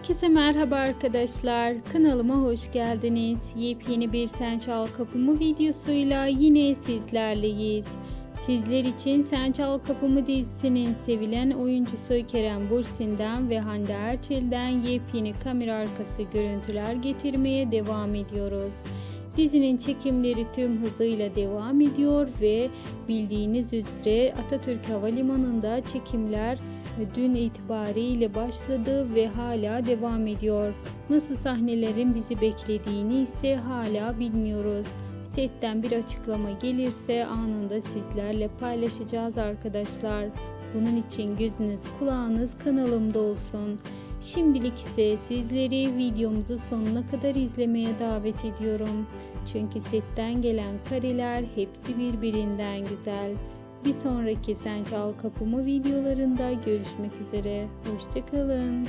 Herkese merhaba arkadaşlar. Kanalıma hoş geldiniz. Yepyeni bir Sen Çal Kapımı videosuyla yine sizlerleyiz. Sizler için Sen Çal Kapımı dizisinin sevilen oyuncusu Kerem Bursin'den ve Hande Erçel'den yepyeni kamera arkası görüntüler getirmeye devam ediyoruz. Dizinin çekimleri tüm hızıyla devam ediyor ve bildiğiniz üzere Atatürk Havalimanı'nda çekimler dün itibariyle başladı ve hala devam ediyor. Nasıl sahnelerin bizi beklediğini ise hala bilmiyoruz. Setten bir açıklama gelirse anında sizlerle paylaşacağız arkadaşlar. Bunun için gözünüz kulağınız kanalımda olsun. Şimdilik ise sizleri videomuzu sonuna kadar izlemeye davet ediyorum. Çünkü setten gelen kareler hepsi birbirinden güzel. Bir sonraki Sen Çal Kapımı videolarında görüşmek üzere. Hoşçakalın.